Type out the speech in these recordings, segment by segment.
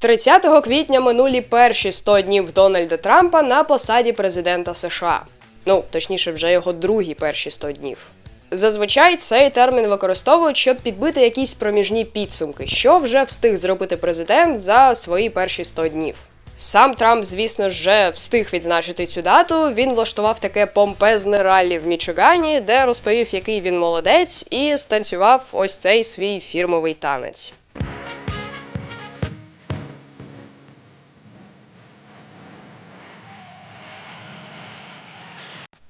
30 квітня минулі перші 100 днів Дональда Трампа на посаді президента США. Ну, точніше, вже його другі перші 100 днів. Зазвичай цей термін використовують, щоб підбити якісь проміжні підсумки, що вже встиг зробити президент за свої перші 100 днів. Сам Трамп, звісно, вже встиг відзначити цю дату. Він влаштував таке помпезне раллі в Мічигані, де розповів, який він молодець, і станцював ось цей свій фірмовий танець.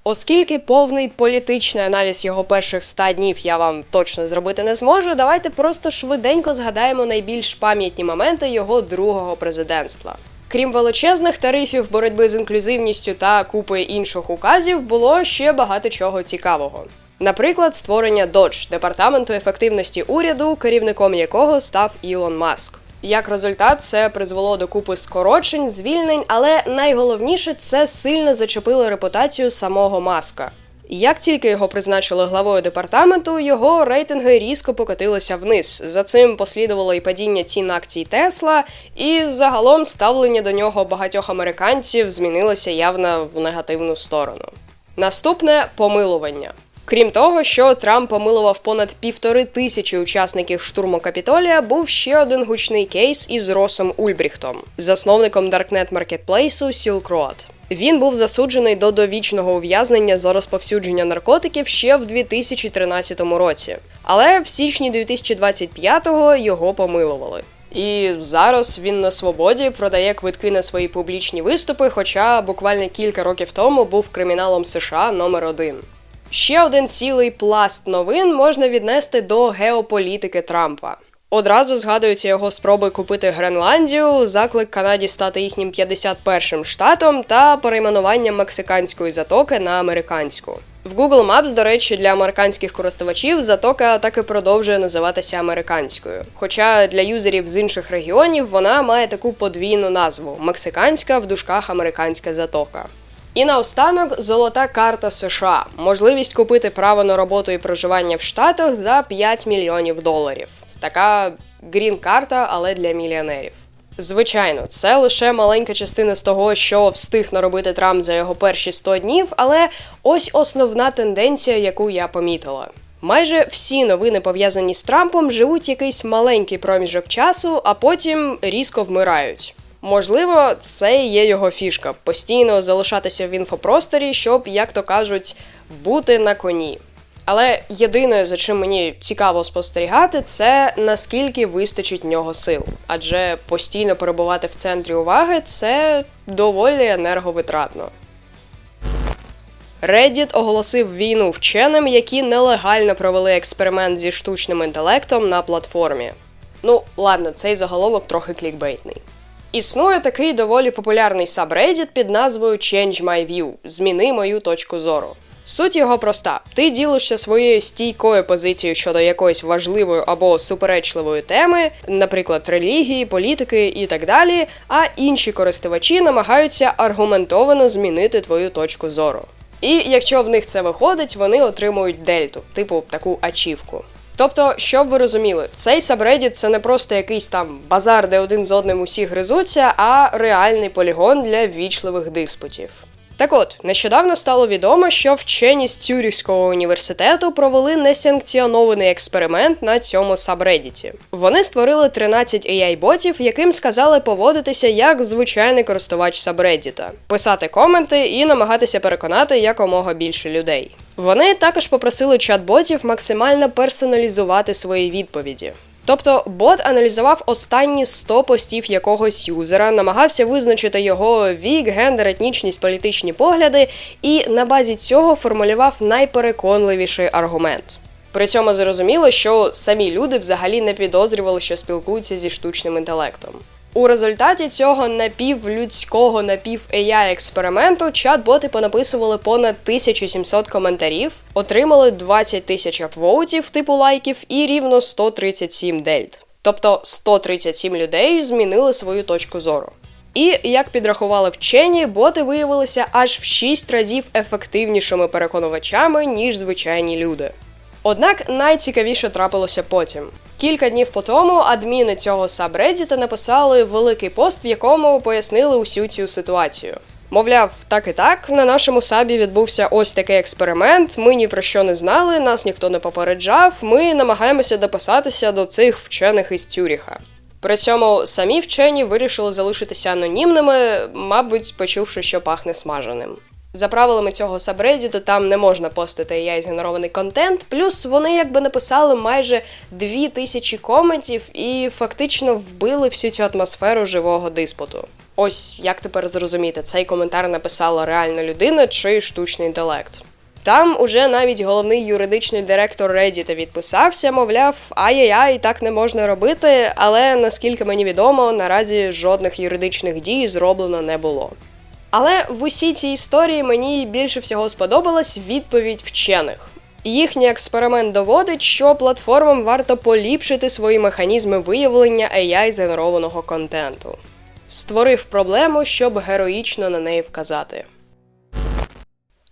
Оскільки повний політичний аналіз його перших 100 днів я вам точно зробити не зможу, давайте просто швиденько згадаємо найбільш пам'ятні моменти його другого президентства. Крім величезних тарифів, боротьби з інклюзивністю та купи інших указів, було ще багато чого цікавого. Наприклад, створення Dodge – департаменту ефективності уряду, керівником якого став Ілон Маск. Як результат, це призвело до купи скорочень, звільнень, але найголовніше це сильно зачепило репутацію самого Маска. Як тільки його призначили главою департаменту, його рейтинги різко покотилися вниз. За цим послідувало і падіння цін акцій Тесла, і загалом ставлення до нього багатьох американців змінилося явно в негативну сторону. Наступне помилування. Крім того, що Трамп помилував понад півтори тисячі учасників штурму Капітолія, був ще один гучний кейс із Росом Ульбріхтом, засновником даркнет маркетплейсу Road. Він був засуджений до довічного ув'язнення за розповсюдження наркотиків ще в 2013 році, але в січні 2025-го його помилували. І зараз він на свободі продає квитки на свої публічні виступи, хоча буквально кілька років тому був криміналом США номер один. Ще один цілий пласт новин можна віднести до геополітики Трампа. Одразу згадуються його спроби купити Гренландію, заклик Канаді стати їхнім 51-м штатом та перейменування мексиканської затоки на американську. В Google Maps, до речі, для американських користувачів затока так і продовжує називатися американською. Хоча для юзерів з інших регіонів вона має таку подвійну назву мексиканська в дужках американська затока. І наостанок золота карта США можливість купити право на роботу і проживання в Штатах за 5 мільйонів доларів. Така грін-карта, але для мільйонерів. Звичайно, це лише маленька частина з того, що встиг наробити Трамп за його перші 100 днів, але ось основна тенденція, яку я помітила. Майже всі новини пов'язані з Трампом живуть якийсь маленький проміжок часу, а потім різко вмирають. Можливо, це і є його фішка постійно залишатися в інфопросторі, щоб, як то кажуть, бути на коні. Але єдине, за чим мені цікаво спостерігати, це наскільки вистачить в нього сил. Адже постійно перебувати в центрі уваги це доволі енерговитратно. Reddit оголосив війну вченим, які нелегально провели експеримент зі штучним інтелектом на платформі. Ну, ладно, цей заголовок трохи клікбейтний. Існує такий доволі популярний сабреддіт під назвою Change My View Зміни мою точку зору. Суть його проста: ти ділишся своєю стійкою позицією щодо якоїсь важливої або суперечливої теми, наприклад, релігії, політики і так далі. А інші користувачі намагаються аргументовано змінити твою точку зору. І якщо в них це виходить, вони отримують дельту, типу таку ачівку. Тобто, щоб ви розуміли, цей сабредіт це не просто якийсь там базар, де один з одним усі гризуться, а реальний полігон для вічливих диспутів. Так от, нещодавно стало відомо, що вчені з Цюріхського університету провели несанкціонований експеримент на цьому сабредіті. Вони створили 13 AI-ботів, яким сказали поводитися як звичайний користувач сабреддіта, писати коменти і намагатися переконати якомога більше людей. Вони також попросили чат-ботів максимально персоналізувати свої відповіді. Тобто бот аналізував останні 100 постів якогось юзера, намагався визначити його вік, гендер, етнічність, політичні погляди, і на базі цього формулював найпереконливіший аргумент. При цьому зрозуміло, що самі люди взагалі не підозрювали, що спілкуються зі штучним інтелектом. У результаті цього напівлюдського напів ai експерименту чат-боти понаписували понад 1700 коментарів, отримали 20 тисяч апвоутів типу лайків і рівно 137 дельт. Тобто 137 людей змінили свою точку зору. І як підрахували вчені, боти виявилися аж в 6 разів ефективнішими переконувачами, ніж звичайні люди. Однак найцікавіше трапилося потім. Кілька днів по тому адміни цього сабреддіта написали великий пост, в якому пояснили усю цю ситуацію. Мовляв, так і так, на нашому сабі відбувся ось такий експеримент. Ми ні про що не знали, нас ніхто не попереджав. Ми намагаємося дописатися до цих вчених із Цюріха. При цьому самі вчені вирішили залишитися анонімними, мабуть, почувши, що пахне смаженим. За правилами цього сабреддіту там не можна постити AI згенерований контент, плюс вони якби написали майже дві тисячі коментів і фактично вбили всю цю атмосферу живого диспуту. Ось як тепер зрозуміти, цей коментар написала реальна людина чи штучний інтелект. Там уже навіть головний юридичний директор Reddit відписався, мовляв, ай-яй-яй, так не можна робити, але наскільки мені відомо, наразі жодних юридичних дій зроблено не було. Але в усій цій історії мені більше всього сподобалась відповідь вчених. Їхній експеримент доводить, що платформам варто поліпшити свої механізми виявлення AI згенерованого контенту. Створив проблему, щоб героїчно на неї вказати.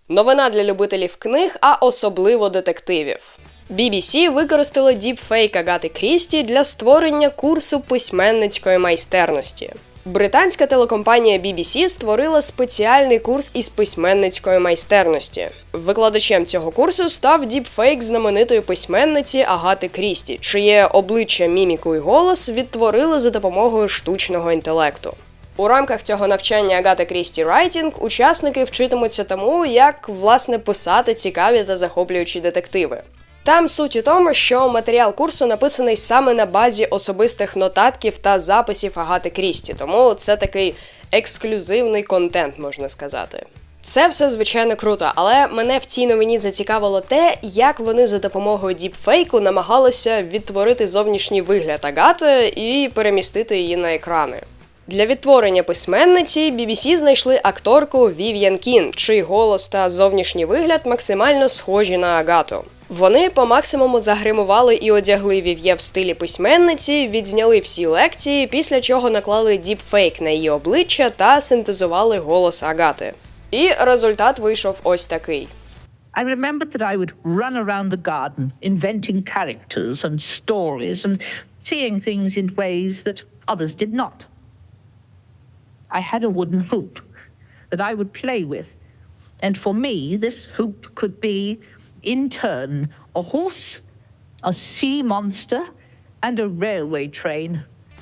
Новина для любителів книг, а особливо детективів. BBC використали діпфейк Агати Крісті для створення курсу письменницької майстерності. Британська телекомпанія BBC створила спеціальний курс із письменницької майстерності. Викладачем цього курсу став діпфейк знаменитої письменниці Агати Крісті, чиє обличчя, міміку і голос відтворили за допомогою штучного інтелекту. У рамках цього навчання Агата Крісті Райтінг учасники вчитимуться тому, як власне писати цікаві та захоплюючі детективи. Там суть у тому, що матеріал курсу написаний саме на базі особистих нотатків та записів Агати Крісті, тому це такий ексклюзивний контент, можна сказати. Це все звичайно круто, але мене в цій новині зацікавило те, як вони за допомогою діпфейку намагалися відтворити зовнішній вигляд Агати і перемістити її на екрани. Для відтворення письменниці BBC знайшли акторку Вів'ян Кін, чий голос та зовнішній вигляд максимально схожі на Агату. Вони по максимуму загримували і одягли Вів'є в стилі письменниці, відзняли всі лекції, після чого наклали діпфейк на її обличчя та синтезували голос Агати. І результат вийшов ось такий. I remembered that I would run around the garden, inventing characters and stories and seeing things in ways that others did not. I had a wooden hoop that I would play with, and for me, this hoop could be, in turn, a horse, a sea monster, and a railway train.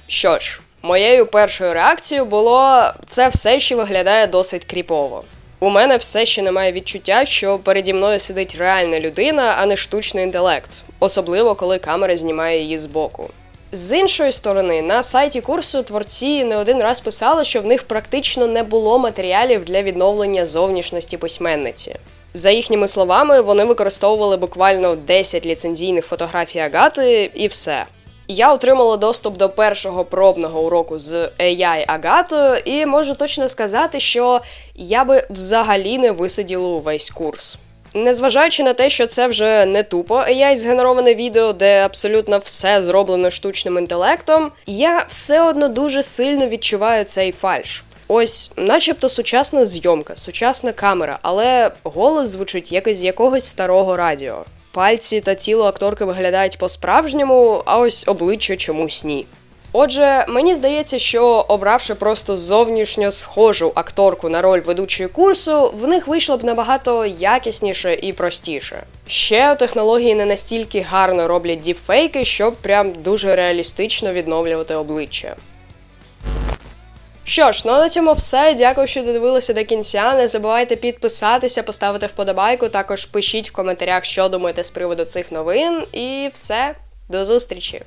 Що ж, моєю першою реакцією було це все ще виглядає досить кріпово. У мене все ще немає відчуття, що переді мною сидить реальна людина, а не штучний інтелект, особливо коли камера знімає її збоку. З іншої сторони, на сайті курсу творці не один раз писали, що в них практично не було матеріалів для відновлення зовнішності письменниці. За їхніми словами, вони використовували буквально 10 ліцензійних фотографій Агати і все. Я отримала доступ до першого пробного уроку з AI Агатою, і можу точно сказати, що я би взагалі не висиділа увесь курс. Незважаючи на те, що це вже не тупо AI згенероване відео, де абсолютно все зроблено штучним інтелектом, я все одно дуже сильно відчуваю цей фальш. Ось, начебто, сучасна зйомка, сучасна камера, але голос звучить як із якогось старого радіо. Пальці та тіло акторки виглядають по-справжньому, а ось обличчя чомусь ні. Отже, мені здається, що обравши просто зовнішньо схожу акторку на роль ведучої курсу, в них вийшло б набагато якісніше і простіше. Ще технології не настільки гарно роблять діпфейки, щоб прям дуже реалістично відновлювати обличчя. Що ж, ну а на цьому все. Дякую, що додивилися до кінця. Не забувайте підписатися, поставити вподобайку. Також пишіть в коментарях, що думаєте з приводу цих новин. І все, до зустрічі!